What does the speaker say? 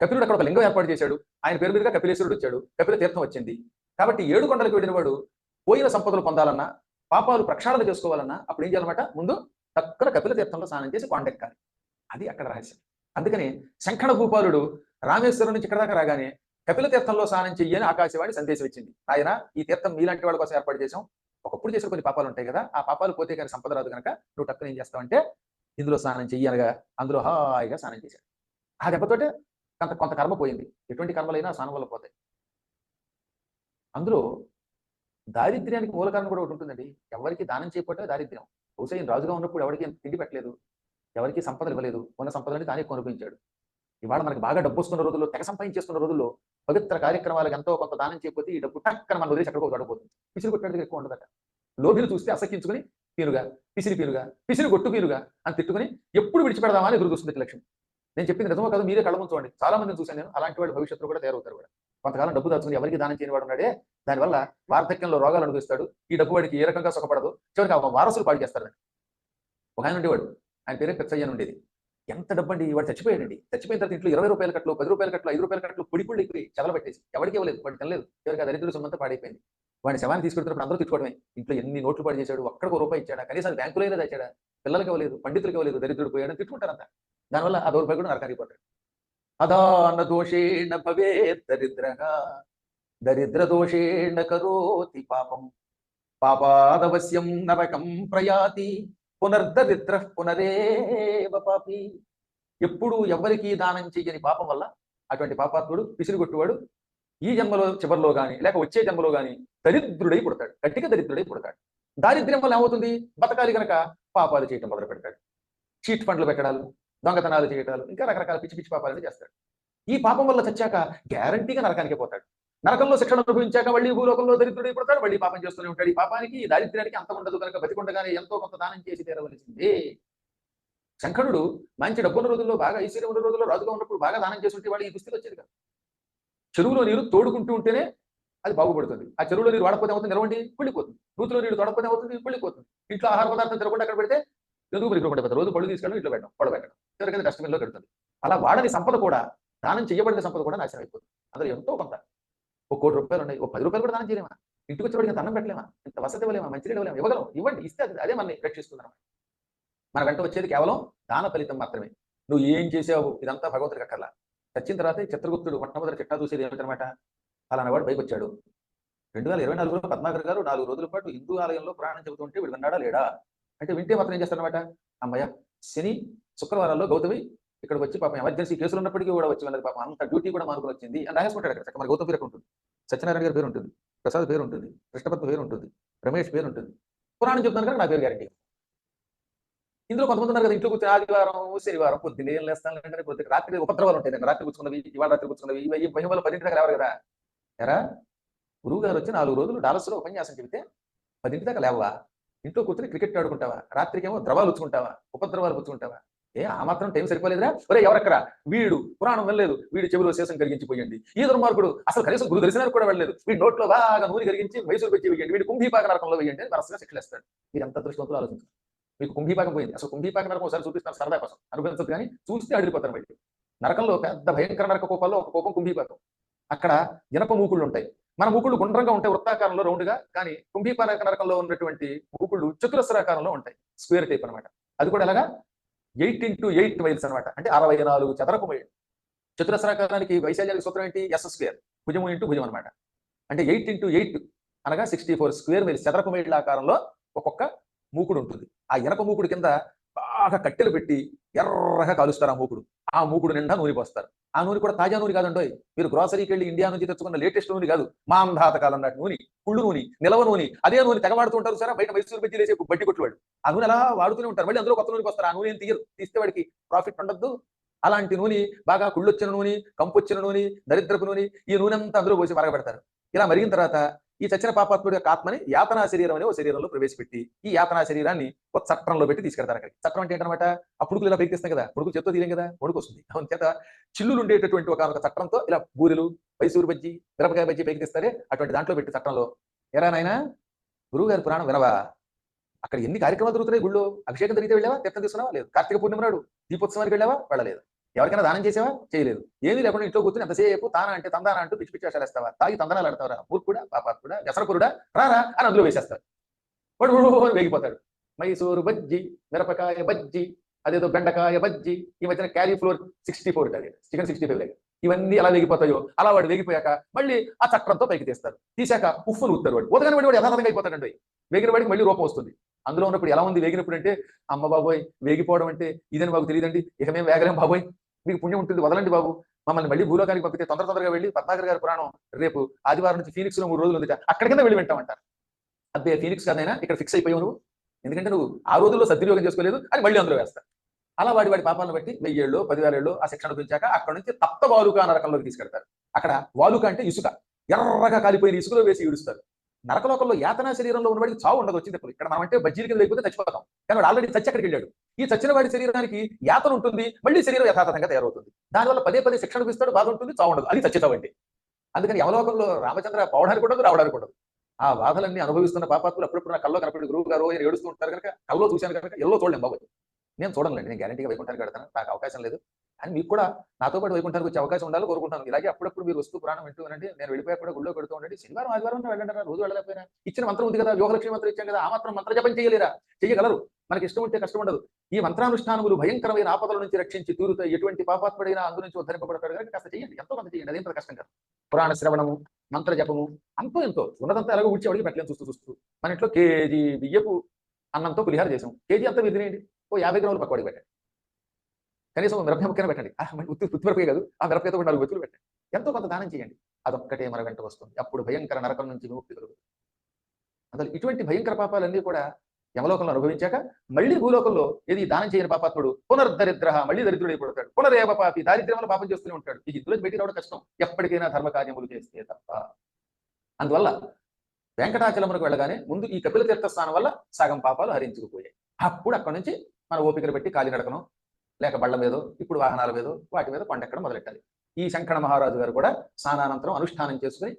కపిలుడు అక్కడ ఒక లింగం ఏర్పాటు చేశాడు. ఆయన పేరు మీదుగా కపిలేశ్వరుడు వచ్చాడు. కపిల తీర్థం వచ్చింది. కాబట్టి ఏడు కొండలకు వెళ్ళిన వాడు పోయిన సంపదలు పొందాలన్నా పాపాలు ప్రక్షాళన చేసుకోవాలన్నా అప్పుడు ఏం చేయాలన్నమాట? ముందు తక్కువ కపిల తీర్థంలో స్నానం చేసి కొండెక్కాలి. అది అక్కడ రహస్యం. అందుకని శంఖణ భూపాలుడు రామేశ్వరం నుంచి ఇక్కడ దాకా రాగానే కపిల తీర్థంలో స్నానం చెయ్యని ఆకాశవాణి సందేశం ఇచ్చింది. ఆయన ఈ తీర్థం మీలాంటి వాళ్ళ కోసం ఏర్పాటు చేసాం ఒకప్పుడు చేసిన కొన్ని పాపాలు ఉంటాయి కదా ఆ పాపాలు పోతే కానీ సంపద రాదు కనుక నువ్వు టక్కున ఏం చేస్తావంటే ఇందులో స్నానం చెయ్యి అనగా అందులో హాయిగా స్నానం చేశాడు. ఆ దెబ్బతోటే కొంత కొంత కర్మ పోయింది. ఎటువంటి కర్మలైనా స్నానం వల్ల పోతాయి. అందులో దారిద్ర్యానికి మూల కారణం కూడా ఒకటి ఉంటుందండి. ఎవరికి దానం చేయకపోతే దారిద్ర్యం. బహుశా రాజుగా ఉన్నప్పుడు ఎవరికి తిండి పెట్టలేదు. ఎవరికి సంపదలు ఇవ్వలేదు. ఉన్న సంపదలని తానే కొనుపించాడు ఇవాళ మనకి బాగా డబ్బు వస్తున్న రోజుల్లో తెగ సంపాదించేస్తున్న రోజుల్లో పవిత్ర కార్యక్రమాలకు ఎంతో కొంత దానం చేయకపోతే ఈ డబ్బు టక్కన మన వదిలేసి ఎక్కడికో గడిపోతుంది పిసిరి కొట్టే ఎక్కువ ఉండదట. లోభిని చూస్తే అసహించుకుని పీనుగా పిసిరి పీనుగా పిసిరి కొట్టు పీనుగా అని తిట్టుకుని ఎప్పుడు విడిచిపెడదామా అని ఎదురు చూస్తుంది లక్ష్యం నేను చెప్పింది నిజమో కాదు మీరే కళ్ళ ముంచుకోండి చూడండి. చాలా మందిని చూశాను నేను. అలాంటి వాళ్ళు భవిష్యత్తులో కూడా తయారవుతారు కూడా. కొంతకాలం డబ్బు దాచుకుని ఎవరికి దానం చేయని వాడు ఉన్నాడే దానివల్ల వార్ధక్యంలో రోగాలు అనుభవిస్తాడు. ఈ డబ్బు వాడికి ఏ రకంగా సుఖపడదు. చివరికి ఆ వారసులు పాడు చేస్తారు ఒక ఆయన ఉండేవాడు. ఆయన పేరే పెచ్చయ్య ఉండేది. ఎంత డబ్బు అండి? వాడు చచ్చిపోయాడండి. చచ్చిపోయిన తర్వాత ఇంట్లో ఇరవై రూపాయల కట్లు పది రూపాయల కట్లు ఐదు రూపాయల కట్లు పొడి పొడి ఎక్కువ చదవబెట్టేసి ఎవరికి ఇవ్వలేదు. వాడు తినలేదు. చివరికి ఆ దరిద్రుడు సొమ్మంతా పాడైపోయింది. వాడి శవాన్ని తీసుకెళ్తున్నప్పుడు అందరూ తిట్టుకోవడమే. ఇంట్లో ఎన్ని నోట్లు పాడు చేశాడు? ఒక్కడికి రూపాయి ఇచ్చాడా? కనీసం బ్యాంకులో తెచ్చాడా పిల్లలకి ఇవ్వలేదు పండితులకు ఇవ్వలేదు దరిద్రుడు పోయాడని తిట్టుకుంటారంతా. దానివల్ల ఆ రూపాయి కూడా నరకానికి పోతాడు అదాన దోషేణ భవే దరిద్ర దరిద్ర దోషేణ కరోతి పాపం. పాపాదవశ్యం నరకం ప్రయాతి పునర్దరిద్ర పునరేవ పాపి. ఎప్పుడు ఎవరికి దానం చెయ్యని పాపం వల్ల అటువంటి పాపాత్ముడు పిసిరిగొట్టువాడు ఈ జన్మలో చివరిలో గాని లేక వచ్చే జన్మలో గాని దరిద్రుడై పుడతాడు. గట్టిగా దరిద్రుడై పుడతాడు. దారిద్ర్యం వల్ల ఏమవుతుంది? బతకాలి గనక పాపాలు చేయటం మొదలు పెడతాడు చీట్ ఫండ్లు పెట్టడాలు దొంగతనాలు చేయటాలు ఇంకా రకరకాల పిచ్చి పిచ్చి పాపాలు చేస్తాడు. ఈ పాపం వల్ల చచ్చాక గ్యారంటీగా నరకానికి పోతాడు. నరకంలో శిక్షణ అనుభవించాక మళ్ళీ భూలోకంలో దరిద్రుడై పడతాడు మళ్ళీ పాపం చేస్తూనే ఉంటాడు. ఈ పాపానికి ఈ దారిద్ర్యానికి అంత ఉండదు కనుక బతికుండగానే ఎంతో కొంత దానం చేసి తీరవలసింది. శంకరుడు మంచి డబ్బున్న రోజుల్లో బాగా ఐశ్వర్యం ఉన్న రోజుల్లో రాజుగా ఉన్నప్పుడు బాగా దానం చేసి ఉంటే వాళ్ళు ఈ దుస్థితి వచ్చేది కాదు. చెరువులో నీరు తోడుకుంటూ ఉంటేనే అది బాగుపడుతుంది. ఆ చెరువులో నీరు వాడకపోతే అవుతుంది నిలవండి కుళ్ళిపోతుంది నూతిలో నీరు తోడకపోతే అవుతుంది కుళ్ళిపోతుంది ఇంట్లో ఆహార పదార్థం తినకుండా అక్కడ పెడితే ఎందుకు మీరు ఇక్కడ రోజు పళ్ళు తీసుకెళ్ళడం ఇట్లా పెట్టడం పడ పెట్టడం. డస్ట్బిన్లో పెడుతుంది అలా వాడని సంపద కూడా దానం చేయబడిన సంపద కూడా నాశనం అయిపోతుంది. అందులో ఎంతో కొంత. ఒక కోటి రూపాయలు ఉన్నాయి ఒక పది రూపాయలు కూడా దానం చేయలేమా? ఇంటికి వచ్చేవాడికి అన్నం పెట్టలేమా? ఇంత వసతి ఇవ్వలేమా? మంచినీళ్ళు ఇవ్వలేమా? ఇవ్వగలం. ఇవ్వండి ఇస్తే అది అదే మనల్ని రక్షిస్తుంది అనమాట మన వెంట వచ్చేది కేవలం దాన ఫలితం మాత్రమే. నువ్వు ఏం చేసావు? ఇదంతా భగవంతుడికి అక్కర్లా. చచ్చిన తర్వాత చిత్రగుప్తుడు మొట్టమొదటి చిట్టా చూసేది ఏమిటనమాట అలానవాడు పైకి వచ్చాడు రెండు వేల ఇరవై నాలుగులో పద్మాకర్ గారు నాలుగు రోజుల పాటు హిందూ ఆలయంలో ప్రాణం చెబుతుంటే వీడు విన్నాడా లేడా? అంటే వింటే మాత్రం ఏం చేస్తాడనమాట అమ్మయ్య శని శుక్రవారాల్లో గౌతమి ఇక్కడికి వచ్చి పాపం ఎమర్జెన్సీ కేసులు ఉన్నప్పటికీ కూడా వచ్చి వెళ్ళదు పాపం. అంత డ్యూటీ కూడా మానుకుని వచ్చింది. అని రాసుకుంటాడు అక్కడ చక్కగా మన గౌతమ్ పేరు ఉంటుంది. సత్యనారాయణ గారి పేరు ఉంటుంది. ప్రసాద్ పేరు ఉంటుంది. కృష్ణపద్మ పేరు ఉంటుంది. రమేష్ పేరు ఉంటుంది. పురాణం చెప్తాను కనుక నా పేరు గ్యారంటీ. ఇందులో కొంతమంది ఉన్నారు కదా ఇంట్లో కూర్చొని ఆదివారం శనివారం పొద్దున్న లేస్తాను అంటే రాత్రి ఉపద్రవాలు ఉంటాయి. నేను రాత్రి కూర్చున్నవి ఇవాళ రాత్రి కూర్చున్నవి ఇవి భయం వల్ల పదింటి దాకా లేవరు కదా. ఎరా? గురువు గారు వచ్చి నాలుగు రోజులు డాలస్లో ఉపన్యాసం చెబితే పదింటి దాకా లేవా ఇంట్లో కూర్చొని క్రికెట్ ఆడుకుంటావా? రాత్రికేమో ద్రవాలు పుచ్చుకుంటావా ఉపద్రవాలు పుచ్చుకుంటావా ఏ ఆ మాత్రం టైం సరిపోలేదురా? ఒరే ఎవరక్కడ వీడు పురాణం వెళ్ళలేదు వీడు చెవిలో శేషం కరిగించిపోయండి ఈ దుర్మార్గుడు అసలు కనీసం గురు దర్శనానికి కూడా వెళ్ళలేదు వీడి నోట్లో బాగా నూనె కరిగించి మైసూరు పెట్టి వేయండి. వీడు కుంభీపాక నరకంలో వేయండి అని వరసగా శిక్షలేస్తాడు మీరు ఎంత దృష్టివంతులు ఆలోచించారు. మీకు కుంభీపాకం పోయింది. అసలు కుంభీపాక నరకం ఒకసారి చూపిస్తాను సరదా కోసం. అనుభవించదు కానీ చూస్తే అడిగిపోతారు బయట నరకంలో పెద్ద భయంకర నరక కోపాల్లో ఒక కోపం కుంభీపాకం. అక్కడ ఇనప మూకుళ్ళు ఉంటాయి. మన మూకుళ్ళు గుండ్రంగా ఉంటాయి వృత్తాకారంలో రౌండ్గా కానీ కుంభీపాక నరకంలో ఉన్నటువంటి మూకుళ్ళు చతురస్రాకారంలో ఉంటాయి స్క్వేర్ టైప్ అన్నమాట. అది కూడా ఎలాగా? ఎయిట్ ఇంటూ ఎయిట్ మైల్స్ అనమాట అంటే అరవై నాలుగు చదరపు మైళ్ళు. చతురస్రాకారానికి వైశాల్యానికి సూత్రం ఏంటి? Yes square. భుజము ఇంటూ భుజం అనమాట అంటే ఎయిట్ ఇంటూ ఎయిట్ అనగా సిక్స్టీ ఫోర్ స్క్వేర్ మైల్స్ చదరపు మైళ్ళ ఆకారంలో ఒక్కొక్క మూకుడు ఉంటుంది. ఆ ఎనప మూకుడు కింద బాగా కట్టెలు పెట్టి ఎర్రగా కాలుస్తారు ఆ మూకుడు. ఆ మూకుడు నిండా నూనె పోస్తారు. ఆ నూనె కూడా తాజా నూనె కాదండో మీరు గ్రోసరీకి వెళ్ళి ఇండియా నుంచి తెచ్చుకున్న లేటెస్ట్ నూనె కాదు. మాంధాత కాలం నాటి నూనె కుళ్ళు నూనె నిలవ నూనె అదే నూనె తెగవాడుతూ ఉంటారు సార్? బయట మైసూరు బజ్జీలు వేసే బట్టి కొట్టువాడు ఆ నూనె అలా వాడుతూనే ఉంటారు. మళ్ళీ అందులో కొత్త నూనె వస్తారు ఆ నూనె తీయరు. తీస్తే వాడికి ప్రాఫిట్ ఉండద్దు. అలాంటి నూనె బాగా కుళ్ళొచ్చిన నూనె కంపొచ్చిన నూనె దరిద్రపు నూనె ఈ నూనె అంతా అందులో పోసి మరగబెడతారు. ఇలా మరిగిన తర్వాత ఈ చచ్చిన పాపాత్ముడి యొక్క ఆత్మని యాతనా శరీరం అనే ఓ శరీరంలో ప్రవేశపెట్టి ఈ యాతనా శరీరాన్ని ఒక చట్రంలో పెట్టి తీసుకెళ్తారు అక్కడికి. చట్రం అంటే ఏంటన్నమాట? ఆ పుడుకులు ఇలా పైకి కదా పుడుకు చెత్త తీయం కదా పుడుకు వస్తుంది అవును చేత చిల్లులు ఉండేటటువంటి ఒక చట్టంతో చట్రంతో ఇలా బూరెలు మైసూరు బజ్జి మిరపకాయ బజ్జి పైకి తీస్తారే అటువంటి దాంట్లో పెట్టి చట్రంలో. ఎరా నాయనా గురువు గారి పురాణం వినవా? అక్కడ ఎన్ని కార్యక్రమాలు జరుగుతున్నాయి గుళ్ళో? అభిషేకం జరిగితే వెళ్ళావా? తీర్థం తీసుకున్నావా? లేదు. కార్తీక పూర్ణిమ నాడు దీపోత్సవానికి వెళ్ళావా? వెళ్ళలేదు. ఎవరికైనా దానం చేసేవా? చేయలేదు. ఏమీ లేకుండా ఇంట్లో కూర్చుని ఎంతసేపు తానా అంటే తందాన అంటూ పిచ్చి పిచ్చి వేషాలు వేస్తావా? తాగి తందనాలు ఆడతావరా మూర్ఖుడా పాపాత్ముడా వ్యసనపురుడా రారా అని అందులో వేసేస్తారు. వాడు వేగిపోతాడు. మైసూరు బజ్జి మిరపకాయ బజ్జి అదేదో బెండకాయ బజ్జి ఈ మధ్యన cauliflower sixty four chicken sixty five ఇవన్నీ ఎలా వేగిపోతాయో అలా వాడు వేగిపోయాక మళ్ళీ ఆ చక్రంతో పైకి తీస్తారు. తీసాక ఉప్పును ఉత్తారు వాడు. ఉదగని వాడు వాడు యథార్థంగా అయిపోతాడండి. వేగిన వాడికి మళ్ళీ రూపం వస్తుంది. అందులో ఉన్నప్పుడు ఎలా ఉంది? వేగినప్పుడు అంటే అమ్మ బాబోయ్ వేగిపోవడం అంటే ఇదని బాబు తెలియదండి ఇక మేము వేగలేం బాబోయ్. మీకు పుణ్యం ఉంటుంది వదలండి బాబు. మమ్మల్ని మళ్ళీ భూలోకానికి పంపితే తొందర తొందరగా వెళ్ళి పద్మాకర్ గారి పురాణం రేపు ఆదివారం నుంచి ఫీనిక్స్లో మూడు రోజులు ఉంది అక్కడికైనా వెళ్ళి వింటామంటారు. అదే ఫీనిక్స్ కాదైనా ఇక్కడ ఫిక్స్ అయిపోయావు నువ్వు. ఎందుకంటే నువ్వు ఆ రోజుల్లో సద్వినియోగం చేసుకోలేదు అని మళ్ళీ అందులో వేస్తారు. అలా వాడి వాడి పాపాలను బట్టి వెయ్యేళ్ళు పదివేలేళ్ళు ఆ శిక్షణ గురించాక అక్కడ నుంచి తప్త వాలుక నరకంలోకి తీసుకెడతారు అక్కడ వాలుక అంటే ఇసుక. ఎర్రగా కాలిపోయిన ఇసుకలో వేసి ఈడుస్తారు నరకలోకంలో యాతన శరీరంలో ఉన్నవాడికి చావు ఉండదు వచ్చింది ఇప్పుడు ఇక్కడ మనం అంటే బజ్జీల కింద లేకపోతే చచ్చిపోతాం. కానీ వాడు ఆల్రెడీ చచ్చి అక్కడికి వెళ్ళాడు. ఈ చచ్చిన వాడి శరీరానికి యాతన ఉంటుంది మళ్ళీ శరీరం యథాతథంగా తయారవుతుంది. దానివల్ల పదే పదే శిక్షణ ఇస్తాడు బాధ ఉంటుంది చావు ఉండదు. అది చచ్చితావండి అందుకని యమలోకంలో రామచంద్ర పోవడానికి ఉండదు రావడానికి ఉండదు. ఆ బాధలన్నీ అనుభవిస్తున్న పాపాత్ములు అప్పుడప్పుడు నా కల్లో కనపడి గురువు గారు ఆయన ఏడుస్తూ ఉంటారు కనుక కల్లో చూశాను కనుక ఎల్లో చూడలేం బాబు. నేను చూడలేండి నేను గ్యారంటీగా వైకుంఠానికి కడతాను నాకు అవకాశం లేదు. అని మీకు కూడా నాతో పాటు వైకుంఠానికి వచ్చే అవకాశం ఉండాలి కోరుకుంటాను ఇలాగే అప్పుడప్పుడు మీరు వస్తూ పురాణం వింటూ ఉండండి. నేను వెళ్ళిపోయా కూడా గుళ్ళో పెడుతూ ఉండండి. శనివారం ఆదివారం వెళ్ళండి రోజు వెళ్ళలేకపోయినా? ఇచ్చిన మంత్రం ఉంది కదా యోగలక్ష్మి మంత్రం ఇచ్చాం కదా ఆ మాత్రం మంత్ర జపం చేయలేరా? చేయగలరు మనకి ఇష్టం ఉంటే కష్టం ఉండదు. ఈ మంత్రానుష్ఠానములు భయంకరమైన ఆపదల నుంచి రక్షించి తీరుతాయి. ఎటువంటి పాపాత్ముడైనా అందు నుంచి ఉద్ధరింపబడతాడు కనుక కాస్త చేయండి ఎంతో కొంత చేయండి అదేం కష్టం కాదు. పురాణ శ్రవణము మంత్ర జపము అంతో ఎంతో. ఉన్నదంతా ఎలాగో ఊడ్చేవాడికి పెట్టలేని చూస్తూ చూస్తూ. మన ఇంట్లో కేజీ బియ్యపు అన్నంతో పులిహార చేసాం. కేజీ అంతా మీరు ఓ యాభై గ్రాములు పక్కవాడికి పెట్టండి. కనీసం ఓ మిరపకాయ పెట్టండి. ఉత్తి ఉత్తిమిరపకాయ కాదు. ఆ మిరపకాయతో కూడా నాలుగు వెతులు పెట్టండి. ఎంతో కొంత దానం చేయండి. అదొక్కటే మన వెంట వస్తుంది. అప్పుడు భయంకర నరకం నుంచి విముక్తి కలుగుతుంది. అందులో ఇటువంటి భయంకర పాపాలన్నీ కూడా యమలోకంలో అనుభవించాక మళ్ళీ భూలోకంలో ఏది దానం చేయని పాపాత్ముడు పునర్దరిద్ర మళ్ళీ దరిద్రుడు అయిపోతాడు పునరేవ పాపి దారిద్ర్యంలో పాపం చేస్తూనే ఉంటాడు. ఈ ఇందులో బయటికి రావడం కష్టం. ఎప్పటికైనా ధర్మ కార్యములు చేస్తే తప్ప. అందువల్ల వెంకటాచలమునకు వెళ్ళగానే ముందు ఈ కపిల తీర్థ స్థానం వల్ల సగం పాపాలు హరించుకుపోయాయి. అప్పుడు అక్కడి నుంచి మన ఓపికను పెట్టి కాలినడకను లేక బళ్ళ మీదో ఇప్పుడు వాహనాల మీదో వాటి మీద కొండెక్కడం మొదలెట్టాలి. ఈ శంకర మహారాజు గారు కూడా స్నానానంతరం అనుష్ఠానం చేసుకుని